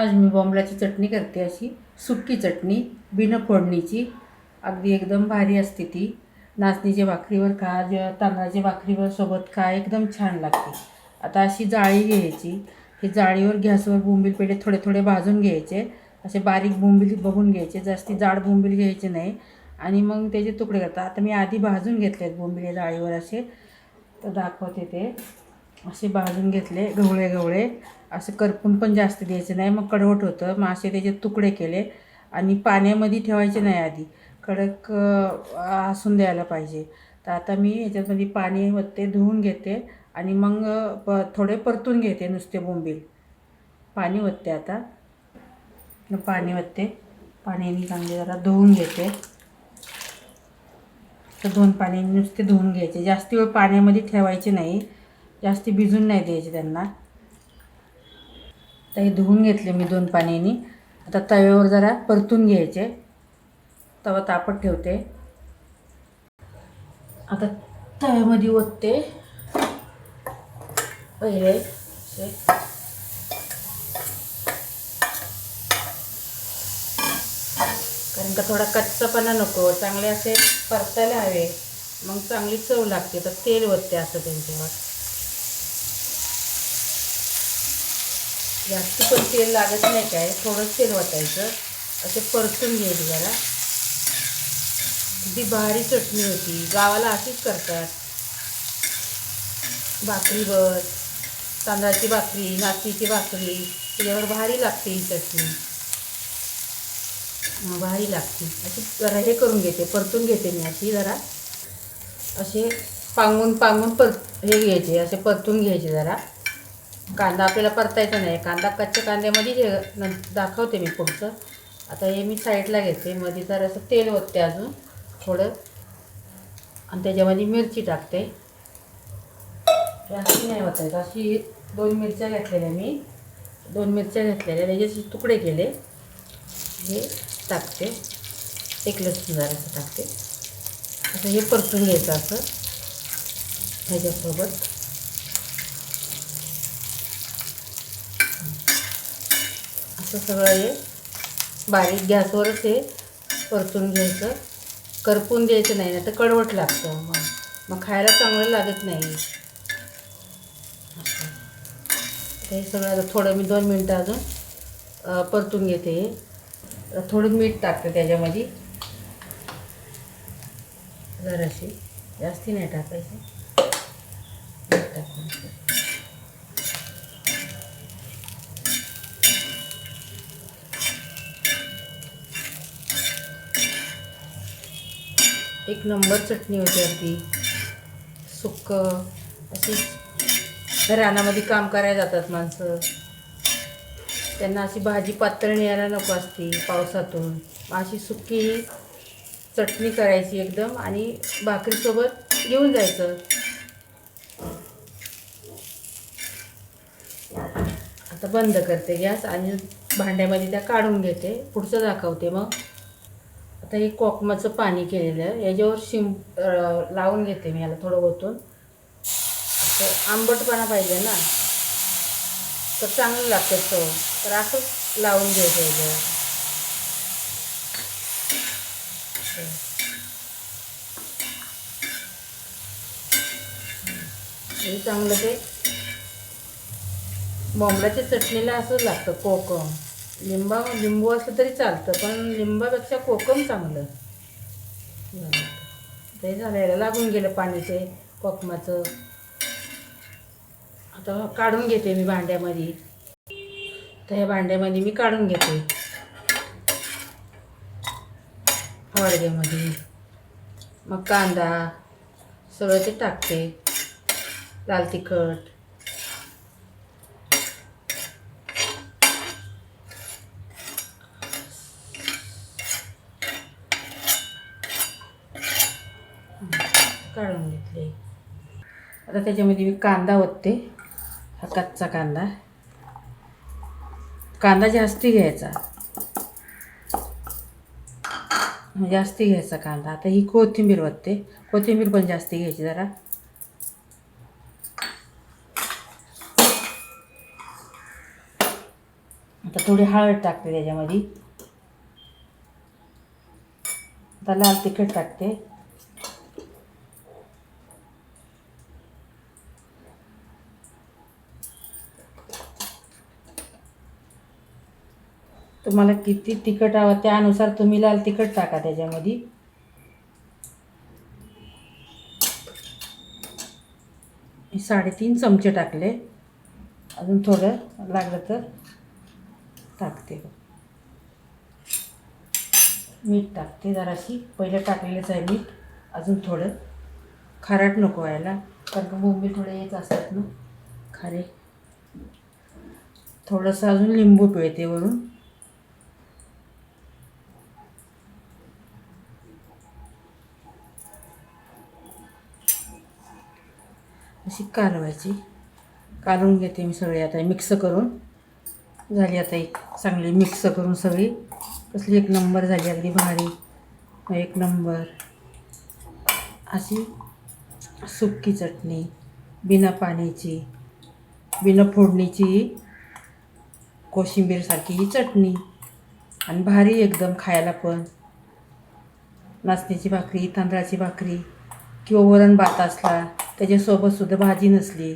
आज मी बॉम्बलाची चटणी करते अशी. सुटकी चटणी बिन फोडणीची. अगदी एकदम भारी असते ती. नाचणीच्या भाकरीवर खा जेव्हा तांदळाच्या भाकरीवर सोबत खा एकदम छान लागते. आता अशी जाळी घ्यायची. हे जाळीवर गॅसवर बोंबील पेढे थोडे थोडे भाजून घ्यायचे. असे बारीक बोंबील बघून घ्यायचे. जास्ती जाड बोंबील घ्यायचे नाही. आणि मग त्याचे तुकडे करतात आता मी आधी भाजून घेतले आहेत बोंबिले जाळीवर असे. तर दाखवते ते. असे भाजून घेतले गवळे गवळे. असं करपून पण जास्त द्यायचं नाही. मग कडवट होतं. मग असे त्याचे तुकडे केले. आणि पाण्यामध्ये ठेवायचे नाही आधी. कडक अं, असून द्यायला पाहिजे. तर आता मी याच्यामध्ये पाणी वत्ते धुवून घेते. आणि मग प थोडे परतून घेते नुसते बोंबील. पाणी वत्ते आता. पाणी वत्ते. पाण्याने चांगले जरा धुवून घेते. तर दोन पाण्याने नुसते धुवून घ्यायचे. जास्ती वेळ पाण्यामध्ये ठेवायचे नाही. जास्ती भिजून नाही द्यायचे त्यांना. तर हे धुवून घेतले मी दोन पाण्याने. आता तव्यावर जरा परतून घ्यायचे. तवा तापत ठेवते. आता तव्यामध्ये ओतते. पहिले कारण का थोडा कच्चापणा नको चांगले असे परतायला हवे. मग चांगली चव लागते तर तेल ओतते असं त्यांच्यावर. जास्त पण तेल लागत नाही काय थोडंच तेल वाटायचं असे परतून घ्यायचे जरा. ती भारी चटणी होती. गावाला अशीच करतात. भाकरीवर तांदळाची भाकरी नाचणीची भाकरी. त्याच्यावर भारी लागते ही चटणी. भारी लागते. अशी जरा हे करून घेते परतून घेते मी अशी जरा. असे पांगून पांगून पर हे घ्यायचे असे परतून घ्यायचे जरा. कांदा आपल्याला परतायचा नाही. कांदा कच्च्या कांद्यामध्ये जे दाखवते मी पुढचं. आता हे मी साईडला घेते. मध्ये तर असं तेल ओतते अजून थोडं. आणि त्याच्यामध्ये मिरची टाकते. जास्ती नाही ओतायचं. अशी दोन मिरच्या घेतलेल्या मी. दोन मिरच्या घेतलेल्या. त्याचे तुकडे केले. हे टाकते. एक लसूण जरासं टाकते. असं हे परतून घ्यायचं असं. ह्याच्यासोबत. असं सगळं हे बारीक गॅसवरच हे परतून घ्यायचं. करपून द्यायचं नाही ना तर कडवट लागतं. मग मग खायला चांगलं लागत नाही. हे सगळं आता थोडं मी दोन मिनटं अजून परतून घेते. हे थोडं मीठ टाकते त्याच्यामध्ये. जराशी. जास्ती नाही टाकायची. एक नंबर चटणी होती अगदी. सुक्क. अशी रानामध्ये काम करायला जातात माणसं. त्यांना अशी भाजी पातळ न्यायला नको असती पावसातून. मग अशी सुकी चटणी करायची एकदम आणि भाकरीसोबत घेऊन जायचं. आता बंद करते गॅस आणि भांड्यामध्ये त्या काढून घेते. पुढचं दाखवते मग. आता हे कोकमाचं पाणी केलेलं आहे. याच्यावर शिं लावून घेते मी याला थोडं ओतून. तर आंबटपणा पाहिजे ना. तर चांगलं लागतं चव तर असंच लावून घ्यायचं याच्यावर हे चांगलं ते. बोंबलाच्या चटणीला असंच लागतं कोकम. लिंबा लिंबू असलं तरी चालतं पण लिंबापेक्षा कोकम चांगलं. ते झालं याला लागून गेलं पाणी ते कोकमाचं. आता काढून घेते मी भांड्यामध्ये. तर ह्या भांड्यामध्ये मी काढून घेते. फळग्यामध्ये मग कांदा सगळं ते टाकते. लाल तिखट. काढून घेतले. आता त्याच्यामध्ये मी कांदा ओतते. हा कच्चा कांदा. कांदा जास्ती घ्यायचा. जास्ती घ्यायचा कांदा. आता ही कोथिंबीर ओतते. कोथिंबीर पण जास्ती घ्यायची जरा. आता थोडी हळद टाकते त्याच्यामध्ये. आता लाल तिखट टाकते. तुम्हाला किती तिखट हवं त्यानुसार तुम्ही लाल तिखट टाका त्याच्यामध्ये. मी साडेतीन चमचे टाकले. अजून थोडं लागलं तर टाकते मीठ टाकते जराशी. पहिलं टाकलेलंच आहे मीठ. अजून थोडं. खारट नको व्हायला. कारण का बोंबी थोडे येत असतात ना. खारे. थोडंसं अजून लिंबू पिळते वरून. अशी कालवायची कालून घेते मी सगळी आता मिक्स करून. झाली आता एक चांगली मिक्स करून सगळी. कसली एक नंबर झाली अगदी भारी. एक नंबर. अशी सुक्की चटणी बिना पाण्याची बिना फोडणीची कोशिंबीरसारखी ही चटणी. आणि भारी एकदम खायला पण. नाचण्याची भाकरी तांदळाची भाकरी किंवा वरण भात असला त्याच्यासोबत सुद्धा भाजी नसली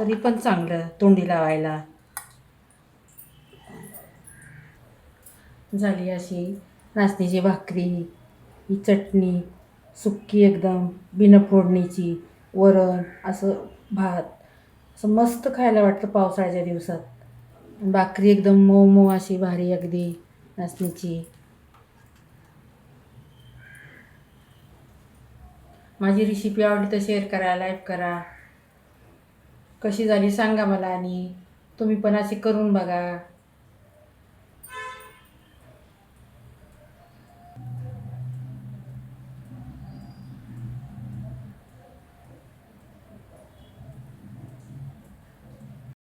तरी पण चांगलं तोंडी लावायला. झाली अशी नाचणीची भाकरी ही चटणी सुक्की एकदम बिना फोडणीची वरण असं भात असं मस्त खायला वाटतं पावसाळ्याच्या दिवसात. भाकरी एकदम मऊ मऊ अशी भारी अगदी नाचणीची. माझी रेसिपी आवडली तर शेअर करा लाईक करा. कशी झाली सांगा मला आणि तुम्ही पण अशी करून बघा.